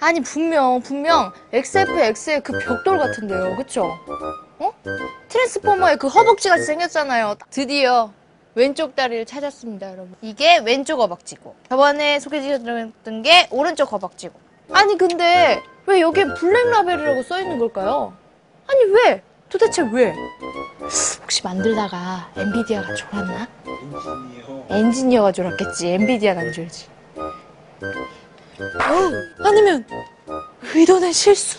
아니 분명 분명 XFX의 그 벽돌 같은데요 그쵸? 어? 트랜스포머의 그 허벅지 같이 생겼잖아요 드디어 왼쪽 다리를 찾았습니다 여러분 이게 왼쪽 허벅지고 저번에 소개해드렸던 게 오른쪽 허벅지고 아니 근데 왜 여기에 블랙라벨이라고 써있는 걸까요? 아니 왜? 도대체 왜? 혹시 만들다가 엔비디아가 졸았나? 엔지니어 엔지니어가 졸았겠지 엔비디아가 안 졸지 어, 아니면 의도된 실수?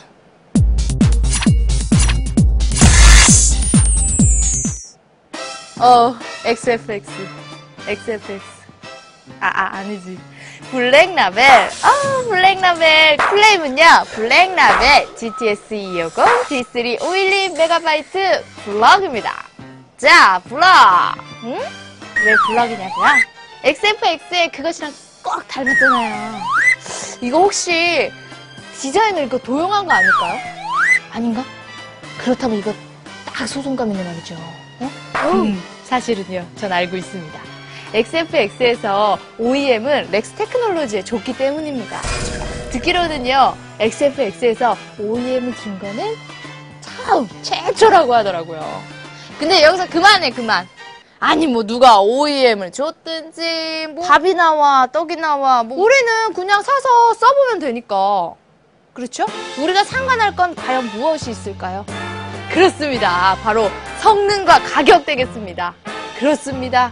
어 XFX XFX 아, 아 아니지. 블랙라벨. 아 블랙라벨 클레임은요. 블랙라벨 GTS 250 D3 512MB 블럭입니다. 자 블럭. 응? 왜 블럭이냐고요? XFX의 그것이랑 꼭 닮았잖아요 이거 혹시 디자인을 이거 도용한 거 아닐까요? 아닌가? 그렇다면 이거 딱 소송감 있는 말이죠. 어? 음, 사실은요. 전 알고 있습니다. XFX에서 OEM은 렉스 테크놀로지에 줬기 때문입니다. 듣기로는요. XFX에서 OEM을 준 거는 처음 최초라고 하더라고요. 근데 여기서 그만해 그만. 아니 뭐 누가 OEM을 줬든지 뭐 밥이 나와 떡이 나와 뭐 우리는 그냥 사서 써보면 되니까 그렇죠? 우리가 상관할 건 과연 무엇이 있을까요? 그렇습니다. 바로 성능과 가격 되겠습니다. 그렇습니다.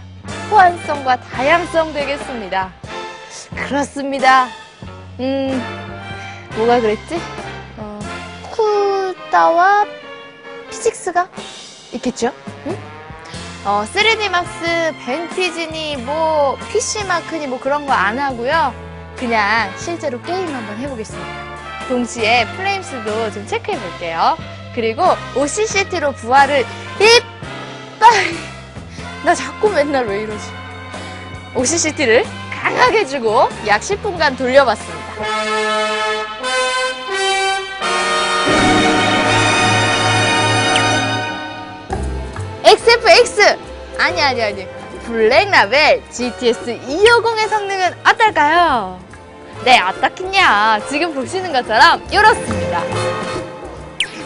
호환성과 다양성 되겠습니다. 그렇습니다. 음, 뭐가 그랬지? 어, 쿠다와 피직스가 있겠죠? 응? 어, 3D 막스, 벤티지니, 뭐, PC마크니 뭐 그런 거 안 하고요. 그냥 실제로 게임 한번 해보겠습니다. 동시에 플레임스도 좀 체크해 볼게요. 그리고 OCCT로 부하를 이빨! 나 자꾸 맨날 왜 이러지? OCCT를 강하게 주고 약 10분간 돌려봤습니다. XFX! 아니, 아니, 아니. 블랙라벨 GTS 250의 성능은 어떨까요? 네, 어떻겠냐. 지금 보시는 것처럼 이렇습니다.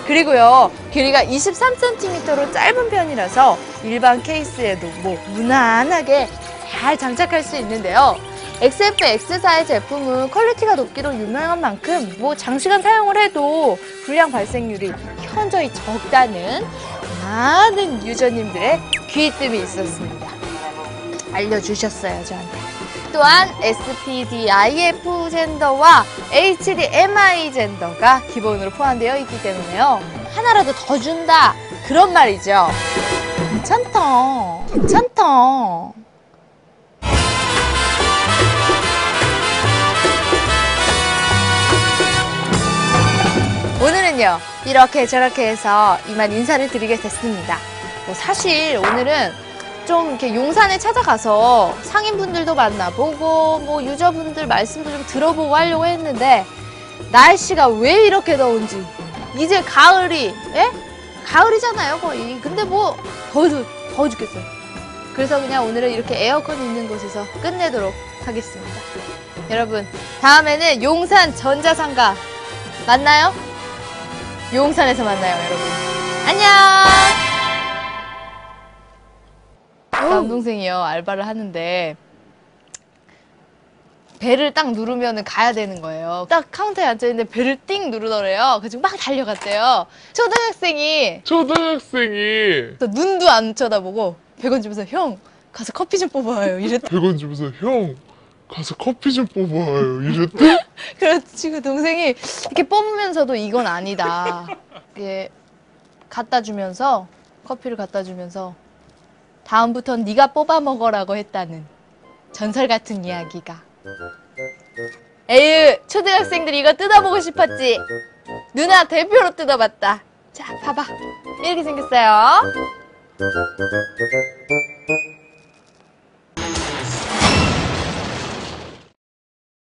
그리고요, 길이가 23cm로 짧은 편이라서 일반 케이스에도 뭐 무난하게 잘 장착할 수 있는데요. XFX사의 제품은 퀄리티가 높기로 유명한 만큼 뭐 장시간 사용을 해도 불량 발생률이 현저히 적다는 많은 유저님들의 귀뜸이 있었습니다. 알려주셨어요, 저한테. 또한 SPDIF 젠더와 HDMI 젠더가 기본으로 포함되어 있기 때문에요. 하나라도 더 준다. 그런 말이죠. 괜찮다. 괜찮다. 오늘은요, 이렇게 저렇게 해서 이만 인사를 드리게 됐습니다. 뭐 사실 오늘은 좀 이렇게 용산에 찾아가서 상인분들도 만나보고 뭐 유저분들 말씀도 좀 들어보고 하려고 했는데 날씨가 왜 이렇게 더운지 이제 가을이 예? 가을이잖아요 거의 근데 뭐 더워 더워 죽겠어요 그래서 그냥 오늘은 이렇게 에어컨 있는 곳에서 끝내도록 하겠습니다 여러분 다음에는 용산 전자상가 만나요? 용산에서 만나요 여러분 안녕 남동생이요 알바를 하는데 배를 딱 누르면 가야 되는 거예요. 딱 카운터에 앉아있는데 배를 띵 누르더래요. 그래서 막 달려갔대요. 초등학생이 초등학생이 또 눈도 안 쳐다보고 100원 주면서 형 가서 커피 좀 뽑아와요. 이랬다. 100원 주면서 형 가서 커피 좀 뽑아와요 이랬대? 그렇지 그 동생이 이렇게 뽑으면서도 이건 아니다. 이게 갖다 주면서 커피를 갖다 주면서 다음부턴 네가 뽑아 먹어라고 했다는 전설 같은 이야기가. 에휴 초등학생들 이거 뜯어보고 싶었지. 누나 대표로 뜯어봤다. 자 봐봐 이렇게 생겼어요.